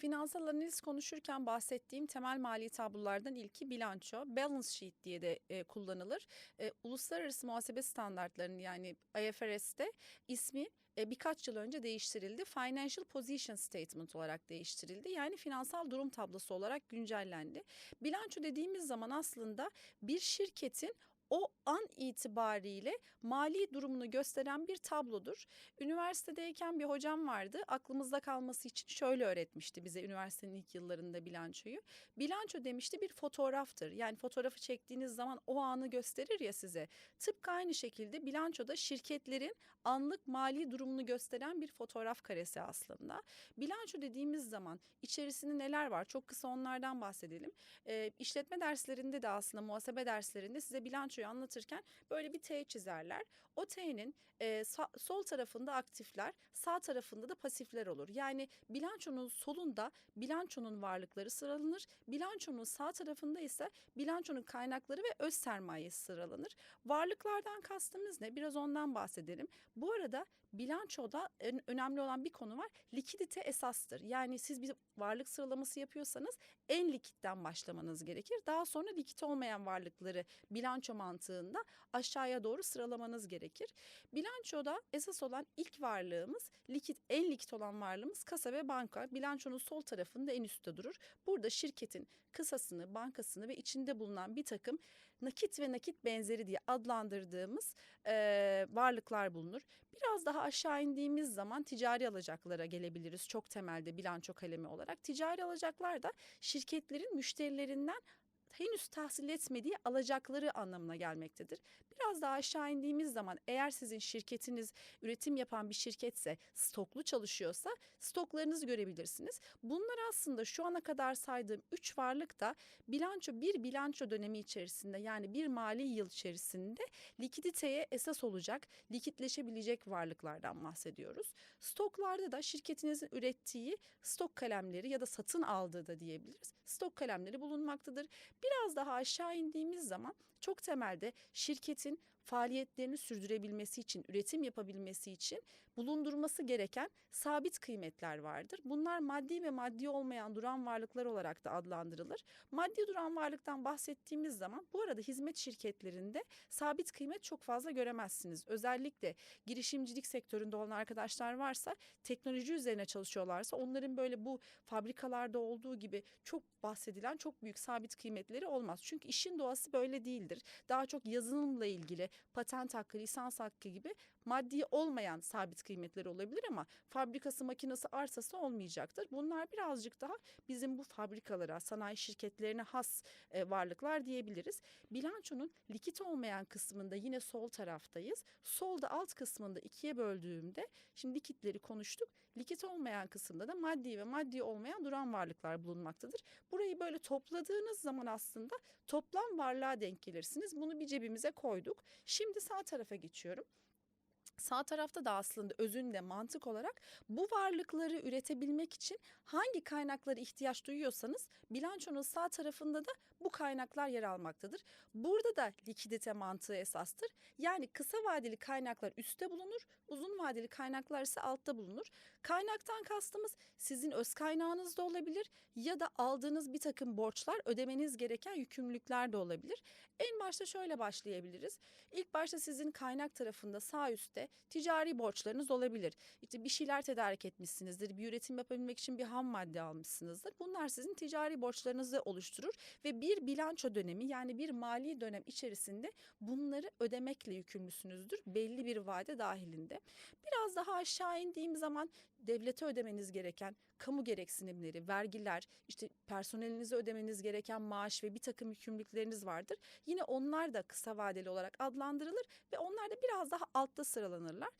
Finansal analiz konuşurken bahsettiğim temel mali tablolardan ilki bilanço. Balance sheet diye de e, kullanılır. E, uluslararası muhasebe standartlarının yani IFRS'te ismi e, birkaç yıl önce değiştirildi. Financial Position Statement olarak değiştirildi. Yani finansal durum tablosu olarak güncellendi. Bilanço dediğimiz zaman aslında bir şirketin o an itibariyle mali durumunu gösteren bir tablodur. Üniversitedeyken bir hocam vardı. Aklımızda kalması için şöyle öğretmişti bize üniversitenin ilk yıllarında bilançoyu. Bilanço demişti bir fotoğraftır. Yani fotoğrafı çektiğiniz zaman o anı gösterir ya size. Tıpkı aynı şekilde bilançoda şirketlerin anlık mali durumunu gösteren bir fotoğraf karesi aslında. Bilanço dediğimiz zaman içerisinde neler var? Çok kısa onlardan bahsedelim. E, işletme derslerinde de aslında muhasebe derslerinde size bilançoyu anlatırken böyle bir T çizerler. O T'nin e, sol tarafında aktifler, sağ tarafında da pasifler olur. Yani bilançonun solunda bilançonun varlıkları sıralanır. Bilançonun sağ tarafında ise bilançonun kaynakları ve öz sermayesi sıralanır. Varlıklardan kastımız ne? Biraz ondan bahsedelim. Bu arada bilançoda önemli olan bir konu var. Likidite esastır. Yani siz bir varlık sıralaması yapıyorsanız en likitten başlamanız gerekir. Daha sonra likit olmayan varlıkları bilanço mantığında aşağıya doğru sıralamanız gerekir. Bilançoda esas olan ilk varlığımız likit en likit olan varlığımız kasa ve banka. Bilançonun sol tarafında en üstte durur. Burada şirketin kasasını, bankasını ve içinde bulunan bir takım nakit ve nakit benzeri diye adlandırdığımız eee, varlıklar bulunur. Biraz daha aşağı indiğimiz zaman ticari alacaklara gelebiliriz çok temelde bilanço kalemi olarak. Ticari alacaklar da şirketlerin müşterilerinden henüz tahsil etmediği alacakları anlamına gelmektedir. Biraz daha aşağı indiğimiz zaman eğer sizin şirketiniz üretim yapan bir şirketse stoklu çalışıyorsa stoklarınızı görebilirsiniz. Bunlar aslında şu ana kadar saydığım üç varlık da bilanço bir bilanço dönemi içerisinde yani bir mali yıl içerisinde likiditeye esas olacak, likitleşebilecek varlıklardan bahsediyoruz. Stoklarda da şirketinizin ürettiği stok kalemleri ya da satın aldığı da diyebiliriz. Stok kalemleri bulunmaktadır. Biraz daha aşağı indiğimiz zaman çok temelde şirketin faaliyetlerini sürdürebilmesi için, üretim yapabilmesi için bulundurması gereken sabit kıymetler vardır. Bunlar maddi ve maddi olmayan duran varlıklar olarak da adlandırılır. Maddi duran varlıktan bahsettiğimiz zaman bu arada hizmet şirketlerinde sabit kıymet çok fazla göremezsiniz. Özellikle girişimcilik sektöründe olan arkadaşlar varsa teknoloji üzerine çalışıyorlarsa onların böyle bu fabrikalarda olduğu gibi çok bahsedilen çok büyük sabit kıymetleri olmaz. Çünkü işin doğası böyle değildir. Daha çok yazılımla ilgili patent hakkı, lisans hakkı gibi maddi olmayan sabit kıymetleri olabilir ama fabrikası, makinesi, arsası olmayacaktır. Bunlar birazcık daha bizim bu fabrikalara, sanayi şirketlerine has e, varlıklar diyebiliriz. Bilançonun likit olmayan kısmında yine sol taraftayız. Solda alt kısmında ikiye böldüğümde şimdi likitleri konuştuk. Likit olmayan kısımda da maddi ve maddi olmayan duran varlıklar bulunmaktadır. Burayı böyle topladığınız zaman aslında toplam varlığa denk gelirsiniz. Bunu bir cebimize koyduk. Şimdi sağ tarafa geçiyorum. Sağ tarafta da aslında özünde mantık olarak bu varlıkları üretebilmek için hangi kaynaklara ihtiyaç duyuyorsanız bilançonun sağ tarafında da bu kaynaklar yer almaktadır. Burada da likidite mantığı esastır. Yani kısa vadeli kaynaklar üstte bulunur, uzun vadeli kaynaklar ise altta bulunur. Kaynaktan kastımız sizin öz kaynağınız da olabilir ya da aldığınız bir takım borçlar ödemeniz gereken yükümlülükler de olabilir. En başta şöyle başlayabiliriz. İlk başta sizin kaynak tarafında sağ üstte ticari borçlarınız olabilir. İşte bir şeyler tedarik etmişsinizdir, bir üretim yapabilmek için bir ham madde almışsınızdır. Bunlar sizin ticari borçlarınızı oluşturur ve bir bilanço dönemi yani bir mali dönem içerisinde bunları ödemekle yükümlüsünüzdür belli bir vade dahilinde. Biraz daha aşağı indiğim zaman devlete ödemeniz gereken kamu gereksinimleri, vergiler, işte personelinize ödemeniz gereken maaş ve bir takım yükümlülükleriniz vardır. Yine onlar da kısa vadeli olarak adlandırılır ve onlar da biraz daha altta sıralanırlar.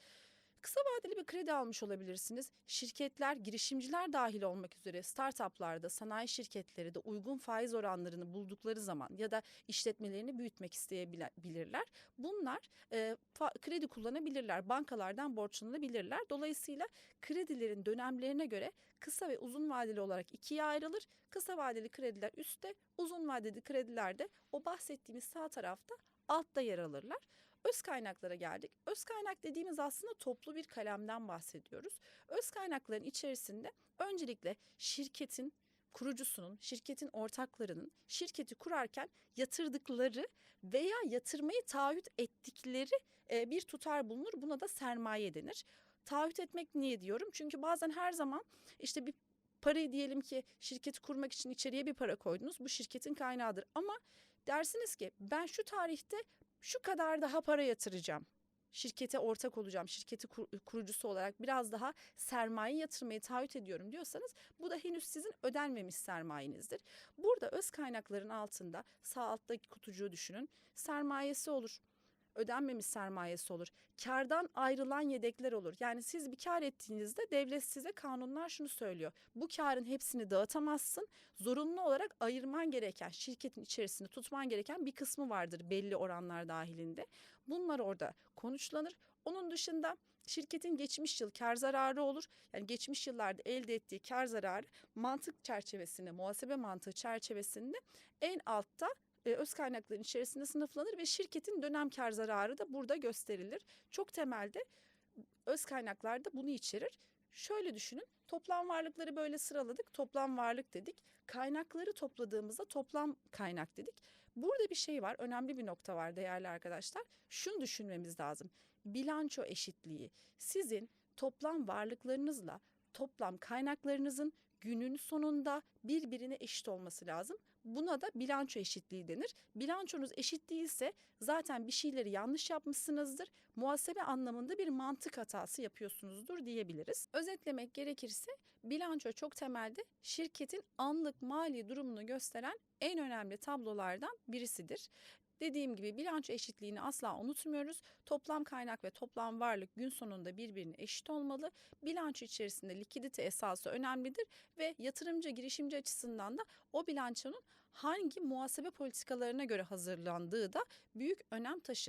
Kısa vadeli bir kredi almış olabilirsiniz. Şirketler, girişimciler dahil olmak üzere startuplarda, sanayi şirketleri de uygun faiz oranlarını buldukları zaman ya da işletmelerini büyütmek isteyebilirler. Bunlar e, kredi kullanabilirler, bankalardan borçlanabilirler. Dolayısıyla kredilerin dönemlerine göre kısa ve uzun vadeli olarak ikiye ayrılır. Kısa vadeli krediler üstte, uzun vadeli krediler de o bahsettiğimiz sağ tarafta altta yer alırlar. Öz kaynaklara geldik. Öz kaynak dediğimiz aslında toplu bir kalemden bahsediyoruz. Öz kaynakların içerisinde öncelikle şirketin kurucusunun, şirketin ortaklarının şirketi kurarken yatırdıkları veya yatırmayı taahhüt ettikleri e, bir tutar bulunur. Buna da sermaye denir. Taahhüt etmek niye diyorum? Çünkü bazen her zaman işte bir parayı diyelim ki şirketi kurmak için içeriye bir para koydunuz. Bu şirketin kaynağıdır ama dersiniz ki ben şu tarihte şu kadar daha para yatıracağım. Şirkete ortak olacağım, şirketi kur- kurucusu olarak biraz daha sermaye yatırmayı taahhüt ediyorum diyorsanız bu da henüz sizin ödenmemiş sermayenizdir. Burada öz kaynakların altında sağ alttaki kutucuğu düşünün. Sermayesi olur, ödenmemiş sermayesi olur. Kardan ayrılan yedekler olur. Yani siz bir kar ettiğinizde devlet size kanunlar şunu söylüyor. Bu karın hepsini dağıtamazsın. Zorunlu olarak ayırman gereken, şirketin içerisinde tutman gereken bir kısmı vardır belli oranlar dahilinde. Bunlar orada konuşlanır. Onun dışında şirketin geçmiş yıl kar zararı olur. Yani geçmiş yıllarda elde ettiği kar zararı mantık çerçevesinde, muhasebe mantığı çerçevesinde en altta e, öz kaynakların içerisinde sınıflanır ve şirketin dönem kar zararı da burada gösterilir. Çok temelde öz kaynaklar da bunu içerir. Şöyle düşünün toplam varlıkları böyle sıraladık toplam varlık dedik. Kaynakları topladığımızda toplam kaynak dedik. Burada bir şey var önemli bir nokta var değerli arkadaşlar. Şunu düşünmemiz lazım. Bilanço eşitliği sizin toplam varlıklarınızla toplam kaynaklarınızın günün sonunda birbirine eşit olması lazım. Buna da bilanço eşitliği denir. Bilançonuz eşit değilse zaten bir şeyleri yanlış yapmışsınızdır. Muhasebe anlamında bir mantık hatası yapıyorsunuzdur diyebiliriz. Özetlemek gerekirse bilanço çok temelde şirketin anlık mali durumunu gösteren en önemli tablolardan birisidir. Dediğim gibi bilanço eşitliğini asla unutmuyoruz. Toplam kaynak ve toplam varlık gün sonunda birbirine eşit olmalı. Bilanço içerisinde likidite esası önemlidir ve yatırımcı girişimci açısından da o bilançonun hangi muhasebe politikalarına göre hazırlandığı da büyük önem taşır.